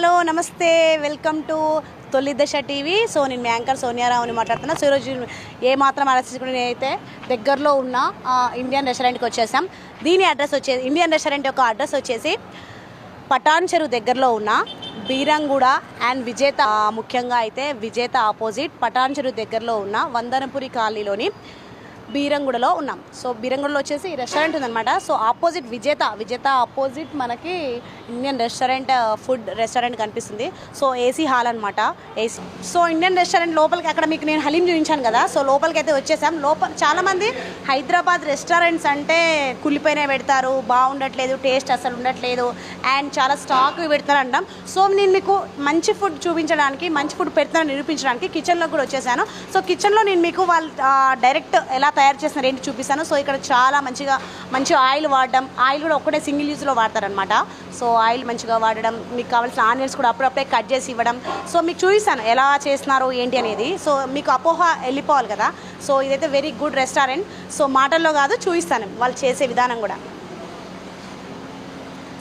Hello నమస్తే. Welcome to Tholi Dasha TV. So నేను anchor సోనియారావుని మాట్లాడుతున్నా. సో ఈరోజు ఏ మాత్రం ఆలోచించుకుని నేనైతే దగ్గరలో ఉన్న ఇండియన్ రెస్టారెంట్కి వచ్చేసాం. దీని అడ్రస్ వచ్చేసి ఇండియన్ రెస్టారెంట్ యొక్క అడ్రస్ వచ్చేసి పటాన్ చెరువు దగ్గరలో ఉన్న బీరంగూడ అండ్ విజేత ముఖ్యంగా అయితే విజేత ఆపోజిట్ పటాన్ చెరువు దగ్గరలో ఉన్న వందనపురి కాలనీలోని బీరంగూడలో ఉన్నాం. సో బీరంగూడలో వచ్చేసి రెస్టారెంట్ ఉందన్నమాట. సో ఆపోజిట్ విజేత విజేత ఆపోజిట్ మనకి ఇండియన్ రెస్టారెంట్ ఫుడ్ రెస్టారెంట్ కనిపిస్తుంది. సో ఏసీ హాల్ అనమాట ఏసీ సో ఇండియన్ రెస్టారెంట్ లోపలికి అక్కడ మీకు నేను హలీం చూపించాను కదా. సో లోపలికి అయితే వచ్చేసాం. లోపల చాలామంది హైదరాబాద్ రెస్టారెంట్స్ అంటే కుళ్ళిపోయిన పెడతారు బాగుండట్లేదు టేస్ట్ అసలు ఉండట్లేదు అండ్ చాలా స్టాక్ పెడతారు అంటాం. సో నేను మీకు మంచి ఫుడ్ చూపించడానికి మంచి ఫుడ్ పెడతానని నిరూపించడానికి కిచెన్లో కూడా వచ్చేసాను. సో కిచెన్లో నేను మీకు వాళ్ళు డైరెక్ట్ ఎలా తయారు చేసిన ఏంటి చూపిస్తాను. సో ఇక్కడ చాలా మంచిగా మంచి ఆయిల్ వాడడం. ఆయిల్ కూడా ఒక్కటే సింగిల్ యూజ్లో వాడతారనమాట సో ఆయిల్ మంచిగా వాడడం మీకు కావాల్సిన ఆనియన్స్ కూడా అప్పుడప్పుడే కట్ చేసి ఇవ్వడం. సో మీకు చూపిస్తాను ఎలా చేస్తున్నారు ఏంటి అనేది. సో మీకు అపోహ వెళ్ళిపోవాలి కదా. సో ఇదైతే వెరీ గుడ్ రెస్టారెంట్ సో మాటల్లో కాదు చూపిస్తాను వాళ్ళు చేసే విధానం కూడా.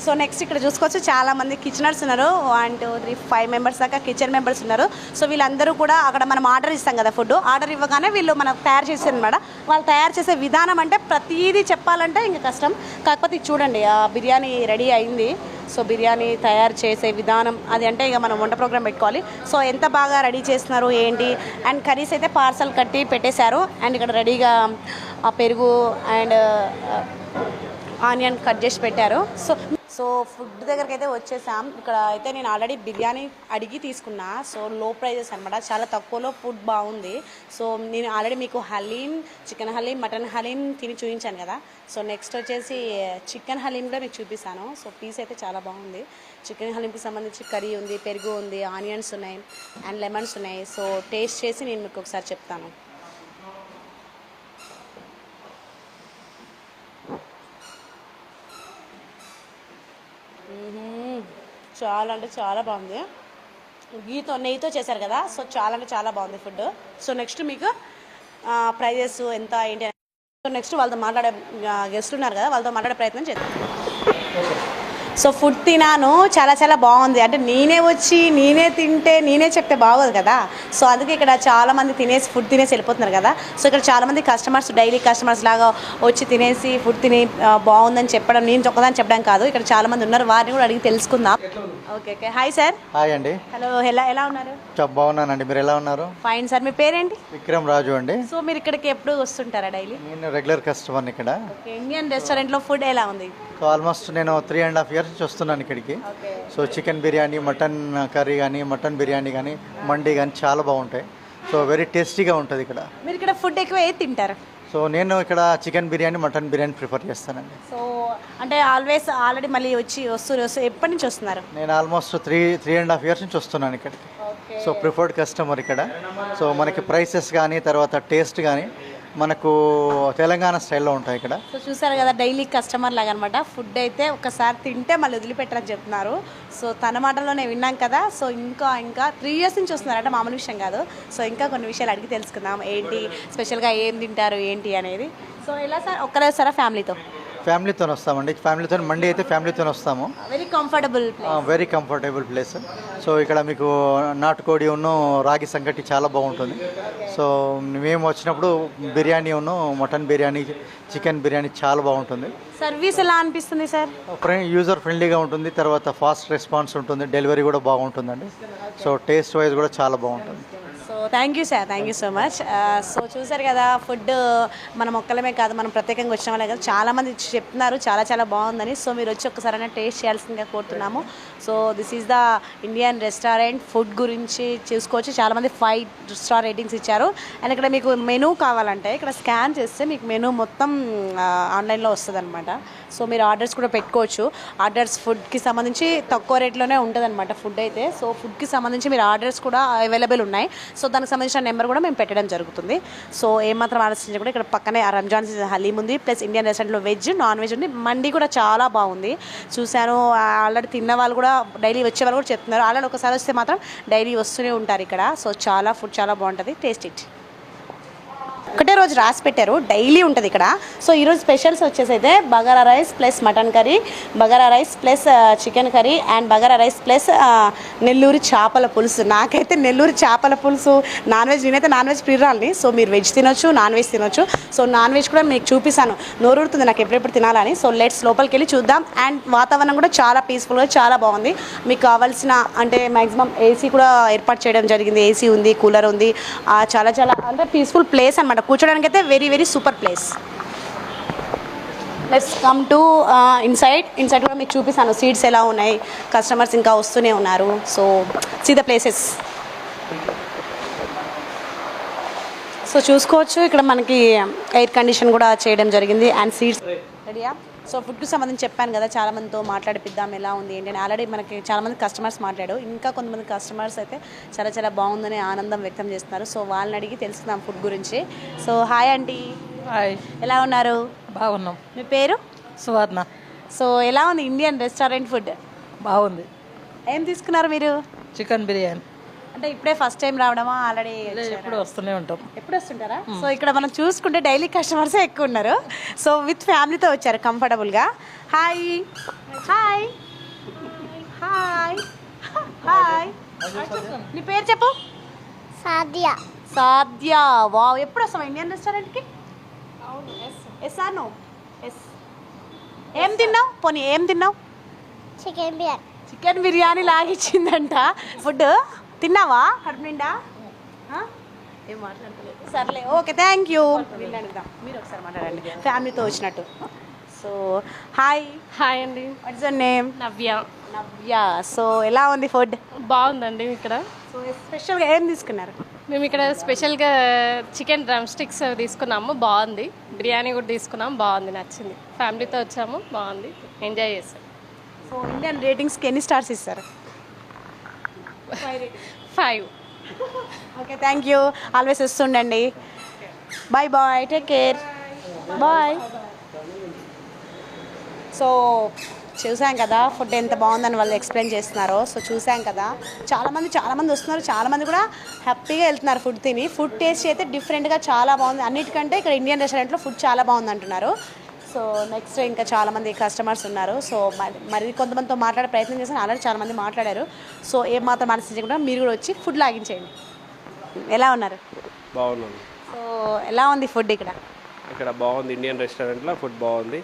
సో నెక్స్ట్ ఇక్కడ చూసుకోవచ్చు చాలామంది కిచెనర్స్ ఉన్నారు. One two three five members దాకా కిచెన్ మెంబర్స్ ఉన్నారు. సో వీళ్ళందరూ కూడా అక్కడ మనం ఆర్డర్ ఇస్తాం కదా ఫుడ్ ఆర్డర్ ఇవ్వగానే వీళ్ళు మనకు తయారు చేస్తారు అనమాట. వాళ్ళు తయారు చేసే విధానం అంటే ప్రతిదీ చెప్పాలంటే ఇంకా కష్టం. కాకపోతే ఇది చూడండి ఆ బిర్యానీ రెడీ అయింది. సో బిర్యానీ తయారు చేసే విధానం అది అంటే ఇక మనం వంట ప్రోగ్రామ్ పెట్టుకోవాలి. సో ఎంత బాగా రెడీ చేస్తున్నారు ఏంటి? అండ్ కర్రీస్ అయితే పార్సల్ కట్టి పెట్టేశారు. అండ్ ఇక్కడ రెడీగా ఆ పెరుగు అండ్ ఆనియన్ కట్ చేసి పెట్టారు. సో సో ఫుడ్ దగ్గరికి అయితే వచ్చేసాం. ఇక్కడ అయితే నేను ఆల్రెడీ బిర్యానీ అడిగి తీసుకున్నా. సో లో ప్రైజెస్ అనమాట చాలా తక్కువలో ఫుడ్ బాగుంది. సో నేను ఆల్రెడీ మీకు హలీం చికెన్ హలీం మటన్ హలీం తిని చూపించాను కదా. సో నెక్స్ట్ వచ్చేసి చికెన్ హలీం కూడా మీకు చూపిస్తాను. సో పీస్ అయితే చాలా బాగుంది. చికెన్ హలీంకి సంబంధించి కర్రీ ఉంది పెరుగు ఉంది ఆనియన్స్ ఉన్నాయి అండ్ లెమన్స్ ఉన్నాయి. సో టేస్ట్ చేసి నేను మీకు ఒకసారి చెప్తాను. చాలా అంటే చాలా బాగుంది. గీతో నెయ్యితో చేశారు కదా సో చాలా అంటే చాలా బాగుంది ఫుడ్ సో నెక్స్ట్ మీకు ప్రైజెస్ ఎంత ఏంటి అని- సో నెక్స్ట్ వాళ్ళతో మాట్లాడే గెస్ట్ ఉన్నారు కదా వాళ్ళతో మాట్లాడే ప్రయత్నం చేద్దాం. సో ఫుడ్ తినాను చాలా చాలా బాగుంది. అంటే నేనే వచ్చి నేనే తింటే నేనే చెప్తే బాగోదు కదా. సో అందుకే ఇక్కడ చాలా మంది తినేసి ఫుడ్ తినేసి వెళ్ళిపోతున్నారు కదా. సో ఇక్కడ చాలా మంది కస్టమర్స్ డైలీ కస్టమర్స్ లాగా వచ్చి తినేసి ఫుడ్ తిని బాగుందని చెప్పడం నేను ఒక్కదాన్ని చెప్పడం కాదు. ఇక్కడ చాలా మంది ఉన్నారు వారిని కూడా అడిగి తెలుసుకుందాం. Okay okay hi sir hi అండి. హలో ఎలా ఎలా ఉన్నారు? బాగున్నానండి. మీరు ఎలా ఉన్నారు? ఫైన్ సార్ మీ పేరేంటి? విక్రమ్ రాజు అండి. సో మీరు ఇక్కడికి ఎప్పుడు వస్తుంటారా డైలీ నేను రెగ్యులర్ కస్టమర్ని ఇక్కడ. ఇండియన్ రెస్టారెంట్లో ఫుడ్ ఎలా ఉంది? సో ఆల్మోస్ట్ నేను త్రీ అండ్ హాఫ్ ఇయర్స్ నుంచి వస్తున్నాను ఇక్కడికి. So chicken biryani mutton curry కానీ మటన్ బిర్యానీ కానీ మండి కానీ చాలా బాగుంటాయి. సో వెరీ టేస్టీగా ఉంటుంది ఇక్కడ. మీరు ఇక్కడ ఫుడ్ ఎక్కువ ఏది తింటారు? సో నేను ఇక్కడ chicken biryani mutton biryani prefer చేస్తానండి. సో అంటే ఆల్వేస్ ఆల్రెడీ మళ్ళీ వచ్చి వస్తూ వస్తూ ఎప్పటి నుంచి వస్తున్నారు? నేను almost three three and half years నుంచి వస్తున్నాను ఇక్కడికి. సో ప్రిఫర్డ్ కస్టమర్ ఇక్కడ. సో మనకి ప్రైసెస్ కానీ తర్వాత టేస్ట్ కానీ మనకు తెలంగాణ స్టైల్లో ఉంటాయి ఇక్కడ. సో చూసారు కదా డైలీ కస్టమర్ లాగా అనమాట ఫుడ్ అయితే ఒకసారి తింటే మళ్ళీ వదిలిపెట్టరని చెప్తున్నారు. సో తన మాటలోనే విన్నాం కదా సో ఇంకా ఇంకా త్రీ ఇయర్స్ నుంచి వస్తున్నారంటే మామూలు విషయం కాదు. సో ఇంకా కొన్ని విషయాలు అడిగి తెలుసుకుందాం. ఏంటి స్పెషల్గా ఏం తింటారు ఏంటి అనేది. సో ఎలా సార్ ఒక్కరే వస్తారా ఫ్యామిలీతో ఫ్యామిలీతో వస్తామండి. ఫ్యామిలీతో మండి అయితే ఫ్యామిలీతో వస్తాము. Very comfortable very comfortable place so ఇక్కడ మీకు నాటుకోడి ఉన్ను రాగి సంగటి చాలా బాగుంటుంది. సో మేము వచ్చినప్పుడు బిర్యానీ ఉన్ను మటన్ బిర్యానీ చికెన్ బిర్యానీ చాలా బాగుంటుంది. సర్వీస్ ఎలా అనిపిస్తుంది సార్ యూజర్ ఫ్రెండ్లీగా ఉంటుంది. తర్వాత ఫాస్ట్ రెస్పాన్స్ ఉంటుంది. డెలివరీ కూడా బాగుంటుందండి. సో టేస్ట్ వైజ్ కూడా చాలా బాగుంటుంది. Thank you sir thank you so much so చూసారు కదా ఫుడ్ uh, మనం ఒక్కలమే కాదు మనం ప్రత్యేకంగా వచ్చిన వాళ్ళే కదా. చాలామంది చెప్తున్నారు చాలా చాలా బాగుందని. సో మీరు వచ్చి ఒక్కసారైనా టేస్ట్ చేయాల్సిందిగా కోరుతున్నాము. So this is the Indian restaurant food గురించి చూసుకోవచ్చు. చాలామంది ఫైవ్ స్టార్ రేటింగ్స్ ఇచ్చారు. అండ్ ఇక్కడ మీకు మెనూ కావాలంటే ఇక్కడ స్కాన్ చేస్తే మీకు మెనూ మొత్తం uh, ఆన్లైన్లో వస్తుంది అనమాట సో మీరు ఆర్డర్స్ కూడా పెట్టుకోవచ్చు. ఆర్డర్స్ ఫుడ్కి సంబంధించి తక్కువ రేట్లోనే ఉంటుంది అనమాట ఫుడ్ అయితే. సో ఫుడ్కి సంబంధించి మీరు ఆర్డర్స్ కూడా అవైలబుల్ ఉన్నాయి. సో దానికి సంబంధించిన నెంబర్ కూడా మేము పెట్టడం జరుగుతుంది. సో ఏమాత్రం ఆలోచించకుండా ఇక్కడ పక్కనే రంజాన్ హలీం ఉంది. ప్లస్ ఇండియన్ రెస్టారెంట్లో వెజ్ నాన్ వెజ్ ఉంది. మండి కూడా చాలా బాగుంది. చూశాను ఆల్రెడీ తిన్న వాళ్ళు కూడా డైలీ వచ్చే వాళ్ళు కూడా చెప్తున్నారు. ఆల్రెడీ ఒకసారి వస్తే మాత్రం డైలీ వస్తూనే ఉంటారు ఇక్కడ. సో చాలా ఫుడ్ చాలా బాగుంటుంది. Taste it. ఒకటే రోజు రాసి పెట్టారు. డైలీ ఉంటుంది ఇక్కడ. సో ఈరోజు స్పెషల్స్ వచ్చేసి అయితే bagara rice plus mutton curry bagara rice plus chicken curry and bagara rice plus Nellore చేపల పులుసు. నాకైతే నెల్లూరు చేపల పులుసు నాన్ వెజ్ నేనైతే నాన్ వెజ్ ప్రియురాలని. సో మీరు వెజ్ తినొచ్చు నాన్ వెజ్ తినొచ్చు. సో నాన్ వెజ్ కూడా మీకు చూపిస్తాను. నోరుడుతుంది నాకు ఎప్పుడెప్పుడు తినాలని. సో లెట్స్ లోపలికి వెళ్ళి చూద్దాం. అండ్ వాతావరణం కూడా చాలా పీస్ఫుల్గా చాలా బాగుంది. మీకు కావాల్సిన అంటే మ్యాక్సిమం ఏసీ కూడా ఏర్పాటు చేయడం జరిగింది. ఏసీ ఉంది కూలర్ ఉంది. చాలా చాలా అంటే పీస్ఫుల్ ప్లేస్ అనమాట కూర్చోడానికి అయితే very very super place let's come to inside inside కూడా మీకు చూపిస్తాను. సీట్స్ ఎలా ఉన్నాయి? కస్టమర్స్ ఇంకా వస్తూనే ఉన్నారు. So see the places so చూసుకోవచ్చు. ఇక్కడ మనకి ఎయిర్ కండిషన్ కూడా చేయడం జరిగింది. అండ్ సీట్స్ రెడీయా సో ఫుడ్కి సంబంధించి చెప్పాను కదా చాలా మందితో మాట్లాడిపిద్దాం ఎలా ఉంది ఏంటి అని. ఆల్రెడీ మనకి చాలా మంది కస్టమర్స్ మాట్లాడు ఇంకా కొంతమంది కస్టమర్స్ అయితే చాలా చాలా బాగుందని ఆనందం వ్యక్తం చేస్తున్నారు. సో వాళ్ళని అడిగి తెలుసుకుందాం ఫుడ్ గురించి. సో హాయ్ ఆంటీ హాయ్ ఎలా ఉన్నారు? బాగున్నాం. మీ పేరు? సువర్ణ. సో ఎలా ఉంది ఇండియన్ రెస్టారెంట్ ఫుడ్ బాగుంది. ఏం తీసుకున్నారు మీరు? చికెన్ బిర్యానీ. అంటే ఇప్పుడే ఫస్ట్ టైం రావడమా? ఆల్రెడీ ఎప్పుడు వస్తూనే ఉంటాం. ఎప్పుడు వస్తుంటారా? సో ఇక్కడ మనం చూసుకుంటే డైలీ కస్టమర్స్ ఎక్కువ ఉన్నారు. సో విత్ ఫ్యామిలీతో వచ్చారు కంఫర్టబుల్గా హాయ్ హాయ్ హాయ్ హాయ్ నీ పేరు చెప్పు. సాధ్య. సాధ్య. వావ్ ఎప్పుడు వస్తాం ఇండియన్ రెస్టారెంట్కి ఎస్ ఆర్ నో ఎస్ ఏం తిన్నావు? పోనీ ఏం తిన్నావు? చికెన్ బిర్యానీ చికెన్ బిర్యానీ లాగిచ్చిందంట ఫుడ్ తిన్నావా కడుపు నిండా? ఏం మాట్లాడతలేదు. సర్లే ఓకే థ్యాంక్ యూ అడుగుదాం మీరు ఒకసారి మాట్లాడండి. ఫ్యామిలీతో వచ్చినట్టు. సో హాయ్ హాయ్ అండి. What's your name Navya. Navya. So ఎలా ఉంది ఫుడ్ బాగుందండి ఇక్కడ. సో స్పెషల్గా ఏం తీసుకున్నారు? మేము ఇక్కడ స్పెషల్గా చికెన్ డ్రమ్ స్టిక్స్ తీసుకున్నాము బాగుంది. బిర్యానీ కూడా తీసుకున్నాము బాగుంది నచ్చింది. ఫ్యామిలీతో వచ్చాము బాగుంది. ఎంజాయ్ చేసాం. సో ఇండియన్ రేటింగ్స్కి ఎన్ని స్టార్స్ ఇస్తారు? Five okay thank you always వస్తుండండి bye bye take care bye so చూసాం కదా ఫుడ్ ఎంత బాగుందని వాళ్ళు ఎక్స్ప్లెయిన్ చేస్తున్నారో. సో చూసాం కదా చాలామంది చాలామంది వస్తున్నారు. చాలామంది కూడా హ్యాపీగా వెళ్తున్నారు ఫుడ్ తిని. ఫుడ్ టేస్ట్ అయితే డిఫరెంట్గా చాలా బాగుంది. అన్నిటికంటే ఇక్కడ ఇండియన్ రెస్టారెంట్లో ఫుడ్ చాలా బాగుంది అంటున్నారు సో నెక్స్ట్ ఇంకా చాలామంది కస్టమర్స్ ఉన్నారు. సో మరి మరి కొంతమందితో మాట్లాడే ప్రయత్నం చేశాను. ఆల్రెడీ చాలామంది మాట్లాడారు. సో ఏం మాత్రం ఆలోచించకుండా మీరు కూడా వచ్చి ఫుడ్ లాగించేయండి. ఎలా ఉన్నారు? బాగున్నాను. సో ఎలా ఉంది ఫుడ్ ఇక్కడ? ఇక్కడ బాగుంది. ఇండియన్ రెస్టారెంట్లో ఫుడ్ బాగుంది.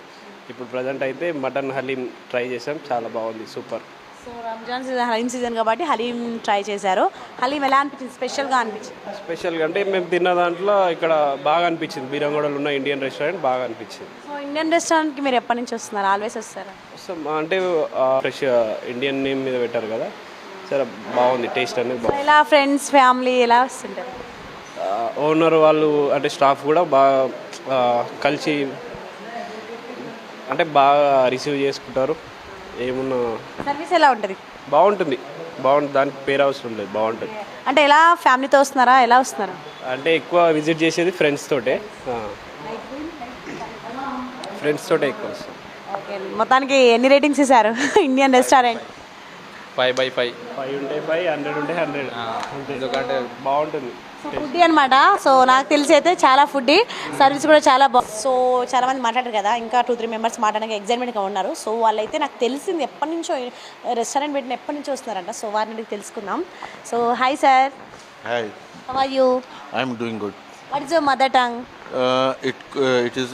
ఇప్పుడు ప్రజెంట్ అయితే మటన్ హలీం ట్రై చేసాం చాలా బాగుంది. Super so Ramzan season haleem season కాబట్టి హలీం ట్రై చేశారు. హలీం ఎలా అనిపించింది? స్పెషల్గా అనిపించింది? స్పెషల్గా అంటే మేము తిన్న దాంట్లో ఇక్కడ బాగా అనిపించింది. బీరంగూడలో ఉన్న ఇండియన్ రెస్టారెంట్ బాగా అనిపించింది. ఇండియన్ రెస్టారెంట్కి మీరు ఎప్పటి నుంచి వస్తున్నారు? ఆల్వేస్ వస్తారా? మా- అంటే ఫ్రెష్ ఇండియన్ నేమ్ మీద పెట్టారు కదా. సరే బాగుంది. టేస్ట్ అనేది బాగుంది. ఎలా ఫ్రెండ్స్ ఫ్యామిలీ ఎలా వస్తుంటారు? ఓనర్ వాళ్ళు అంటే స్టాఫ్ కూడా బాగా కలిసి అంటే బాగా రిసీవ్ చేసుకుంటారు. ఏమున్నా సర్వీస్ ఎలా ఉంటుంది? బాగుంటుంది. బాగుంటుంది. దానికి పేరు అవసరం లేదు. బాగుంటుంది. అంటే ఎలా ఫ్యామిలీతో వస్తున్నారా? ఎలా వస్తున్నారా? అంటే ఎక్కువ విజిట్ చేసేది ఫ్రెండ్స్ తోటే. ఫ్రెండ్స్ తోటే ఎక్కువ వస్తాం ఓకే. మొత్తానికి ఎన్ని రేటింగ్స్ ఇస్తారు Indian restaurant? Five by five five ఉంటే ఫైవ్ హండ్రెడ్ ఉంటే హండ్రెడ్ ఎందుకంటే బాగుంటుంది. ఫుడ్ అనమాట సో నాకు తెలిసి అయితే చాలా ఫుడ్ సర్వీస్ కూడా చాలా బాగుంది సో చాలా మంది మాట్లాడారు కదా. ఇంకా టూ త్రీ మెంబర్స్ మాట్లాడడానికి ఎగ్జైట్మెంట్గా ఉన్నారు. సో వాళ్ళైతే నాకు తెలిసింది ఎప్పటి నుంచో రెస్టారెంట్ పెట్టిన ఎప్పటి నుంచో వస్తున్నారంట. సో వారిని అడిగి తెలుసుకుందాం. So hi sir Hi, how are you I'm doing good. What is your mother tongue Uh, it uh, it is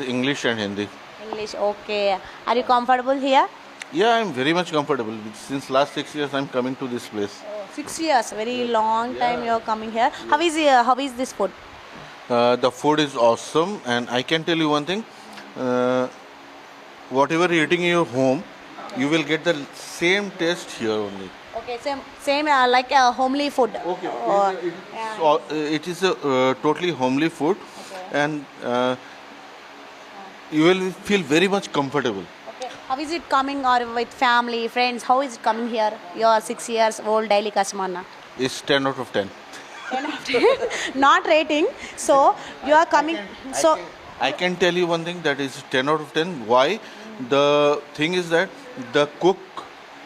English. Okay. Are you comfortable here? Yeah, I'm very much comfortable. Since last six years, I'm coming to this place. Oh, six years, very long time you're coming here. How is uh, how is this food? Uh, the food is awesome, and I can tell you one thing: uh, whatever you're eating in your home, you will get the same taste here only. Okay, same, same uh, like uh, homely food. Okay, or, it, it, yeah. so, uh, it is a uh, totally homely food, okay. and uh, you will feel very much comfortable. Okay. How is it coming or with family, friends? How is it coming here? You are six years old daily customer now. It's 10 out of 10. 10 out of 10? Not rating. So you are coming. So I can tell you one thing that is 10 out of 10. Why? The thing is that the cook,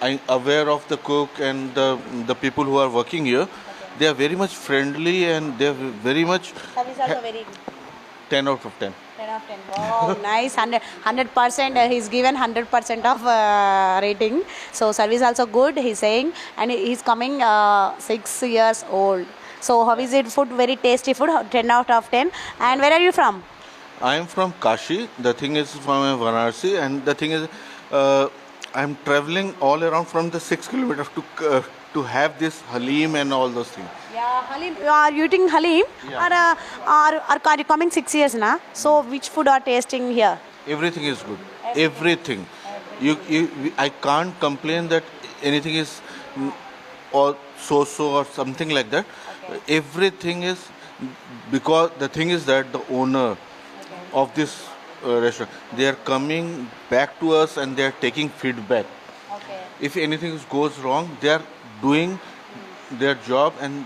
I'm aware of the cook and the, the people who are working here. They are very much friendly and they are very much service also very good. 10 out of 10. 10 out of 10. Wow, nice. 100, 100%. Uh, he's given 100% of uh, rating. So service also good, he's saying. And he's coming uh, 6 years old. So how is it food? Very tasty food. 10 out of 10. And where are you from? I am from Kashi. The thing is from Varanasi, and the thing is, uh, I'm traveling all around from the six kilometers to uh, to have this halim and all those things. Yeah, Halim. You are eating Halim? Or, uh, are, are, are you coming 6 years now? So which food are tasting here? Everything is good. Everything. You, you, I can't complain that anything is mm, or so-so or something like that. Everything is because the thing is that the owner of this uh, restaurant they are coming back to us and they are taking feedback. Okay. If anything goes wrong, they are doing their job and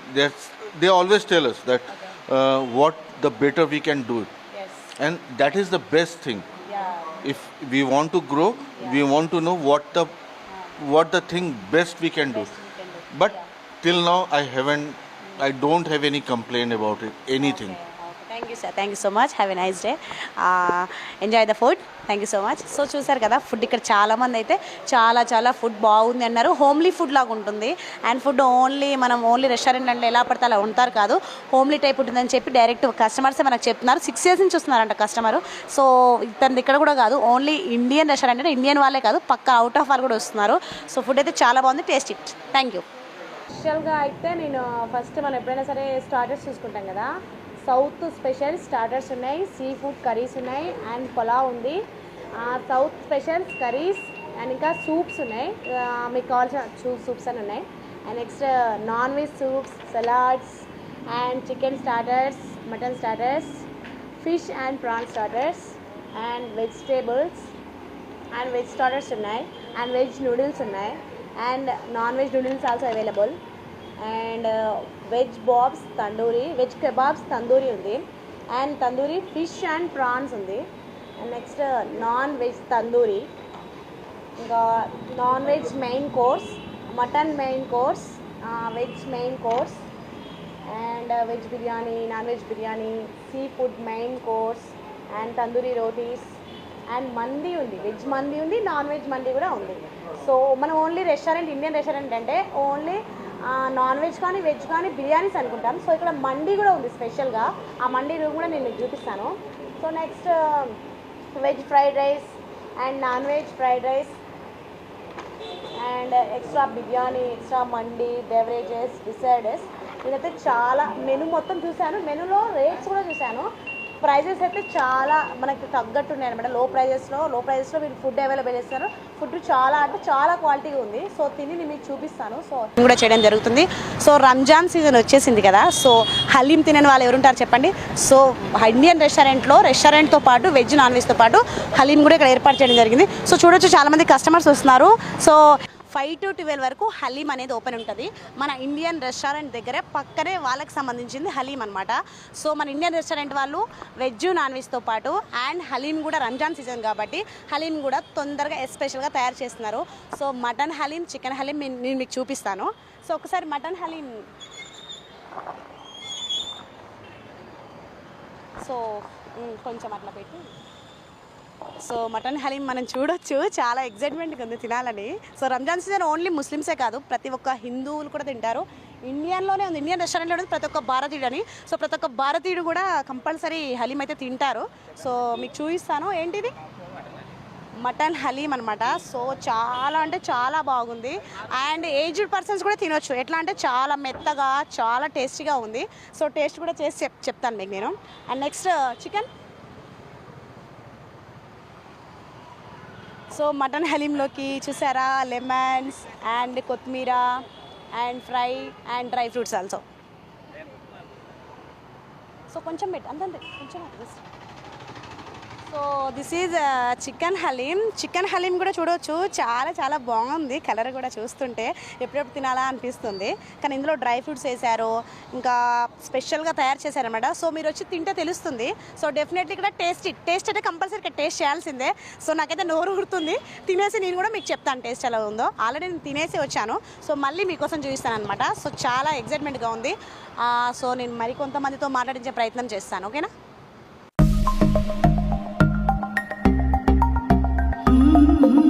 they always tell us that okay. Uh, what the better we can do it. Yes. And that is the best thing. Yeah. If we want to grow, yeah. we want to know what the what the thing best we can, best do. We can do. But yeah. till now, I haven't, I don't have any complaint about it, anything. Okay. Okay. Thank you, sir. Thank you so much. Have a nice day. Uh, enjoy the food. Thank you so much so చూసారు కదా food ఇక్కడ చాలామంది అయితే చాలా చాలా food బాగుంది అన్నారు. Homely food లాగా ఉంటుంది. అండ్ ఫుడ్ ఓన్లీ మనం ఓన్లీ రెస్టారెంట్ అంటే ఎలా పడితే అలా ఉంటారు కాదు. హోమ్లీ టైప్ ఉంటుందని చెప్పి డైరెక్ట్ కస్టమర్సే మనకు చెప్తున్నారు. సిక్స్ ఇయర్స్ నుంచి వస్తున్నారంట కస్టమర్ సో ఇతను ఇక్కడ కూడా కాదు. ఓన్లీ ఇండియన్ రెస్టారెంట్ అంటే ఇండియన్ వాళ్ళే కాదు. పక్క అవుట్ ఆఫ్ వాళ్ళు కూడా వస్తున్నారు. సో ఫుడ్ అయితే చాలా బాగుంది. టేస్ట్ ఇట్ థ్యాంక్ యూ స్పెషల్గా అయితే నేను ఫస్ట్ మనం ఎప్పుడైనా సరే స్టార్టర్స్ చూసుకుంటాం కదా. సౌత్ స్పెషల్ స్టార్టర్స్ ఉన్నాయి సీ ఫుడ్ కర్రీస్ ఉన్నాయి అండ్ పొలా ఉంది. సౌత్ స్పెషల్స్ కర్రీస్ అండ్ ఇంకా సూప్స్ ఉన్నాయి. మీకు కావాల్సిన సూప్స్ అని ఉన్నాయి. And next non veg soups salads and chicken starters mutton starters fish and prawn starters and vegetables and veg starters ఉన్నాయి అండ్ వెజ్ నూడిల్స్ ఉన్నాయి and non veg noodles also available. And veg Bob's tandoori veg kebabs tandoori ఉంది and tandoori fish and prawns ఉంది. Next non veg tandoori. ఇంకా non veg main course mutton main course veg main course and veg biryani non veg biryani sea food main course and tandoori rotis and మంది ఉంది. Veg మంది ఉంది non veg మంది కూడా ఉంది. So మనం only restaurant Indian restaurant అంటే only non veg కానీ వెజ్ కానీ బిర్యానీస్ అనుకుంటాం. సో ఇక్కడ మండి కూడా ఉంది స్పెషల్గా. ఆ మండీ రూమ్ కూడా నేను చూపిస్తాను. So next veg fried rice and non veg fried rice and extra biryani extra mandi beverages డిసైడెస్ నేనైతే చాలా మెను మొత్తం చూశాను. మెనూలో రేట్స్ కూడా చూశాను. ప్రైజెస్ అయితే చాలా మనకి తగ్గట్టు ఉన్నాయి అనమాట లో ప్రైజెస్లో లో ప్రైజెస్లో మీరు ఫుడ్ అవైలబుల్ చేస్తారు. ఫుడ్ చాలా అంటే చాలా క్వాలిటీగా ఉంది. సో తిని నేను మీకు చూపిస్తాను. సో కూడా చేయడం జరుగుతుంది. సో రంజాన్ సీజన్ వచ్చేసింది కదా. సో హలీం తినని వాళ్ళు ఎవరుంటారు చెప్పండి? సో ఇండియన్ రెస్టారెంట్లో రెస్టారెంట్తో పాటు వెజ్ నాన్ వెజ్తో పాటు హలీం కూడా ఇక్కడ ఏర్పాటు చేయడం జరిగింది. సో చూడొచ్చు చాలామంది కస్టమర్స్ వస్తున్నారు. సో ఫైవ్ టు ట్వెల్వ్ వరకు హలీం అనేది ఓపెన్ ఉంటుంది. మన ఇండియన్ రెస్టారెంట్ దగ్గరే పక్కనే వాళ్ళకి సంబంధించింది హలీం అనమాట సో మన ఇండియన్ రెస్టారెంట్ వాళ్ళు వెజ్ నాన్ వెజ్తో పాటు అండ్ హలీం కూడా రంజాన్ సీజన్ కాబట్టి హలీం కూడా తొందరగా ఎస్పెషల్గా తయారు చేస్తున్నారు. So mutton haleem chicken haleem నేను మీకు చూపిస్తాను. సో ఒకసారి మటన్ హలీం సో కొంచెం అట్లా పెట్టి. సో మటన్ హలీం మనం చూడొచ్చు. చాలా ఎగ్జైట్మెంట్గా ఉంది తినాలని. సో రంజాన్ సీజన్ ఓన్లీ ముస్లిమ్సే కాదు ప్రతి ఒక్క హిందువులు కూడా తింటారు. ఇండియన్లోనే ఉంది ఇండియన్ రెస్టారెంట్లో ఉంది ప్రతి ఒక్క భారతీయుడు అని. సో ప్రతి ఒక్క భారతీయుడు కూడా కంపల్సరీ హలీం అయితే తింటారు. సో మీకు చూపిస్తాను. ఏంటిది? మటన్ హలీం అనమాట సో చాలా అంటే చాలా బాగుంది. అండ్ ఏజ్డ్ పర్సన్స్ కూడా తినొచ్చు. ఎట్లా అంటే చాలా మెత్తగా చాలా టేస్టీగా ఉంది. సో టేస్ట్ కూడా చేసి చెప్ చెప్తాను మీకు నేను. And next chicken? So mutton హలీంలోకి చూసారా? లెమన్స్ అండ్ కొత్తిమీర and fry and dry fruits also. So కొంచెం పెట్టు అంతే కొంచెం so this is chicken haleem chicken haleem కూడా చూడవచ్చు చాలా చాలా బాగుంది. కలర్ కూడా చూస్తుంటే ఎప్పుడెప్పుడు తినాలా అనిపిస్తుంది. కానీ ఇందులో డ్రై ఫ్రూట్స్ వేశారు ఇంకా స్పెషల్గా తయారు చేశారనమాట సో మీరు వచ్చి తింటే తెలుస్తుంది. సో డెఫినెట్లీ ఇక్కడ టేస్ట్. టేస్ట్ అయితే కంపల్సరీ టేస్ట్ చేయాల్సిందే. సో నాకైతే నోరు ఊరుతుంది. తినేసి నేను కూడా మీకు చెప్తాను టేస్ట్ ఎలా ఉందో. ఆల్రెడీ నేను తినేసి వచ్చాను. సో మళ్ళీ మీకోసం చూపిస్తాను అనమాట సో చాలా ఎగ్జైట్మెంట్గా ఉంది. సో నేను మరికొంతమందితో మాట్లాడించే ప్రయత్నం చేస్తాను. ఓకేనా? Mm-hmm.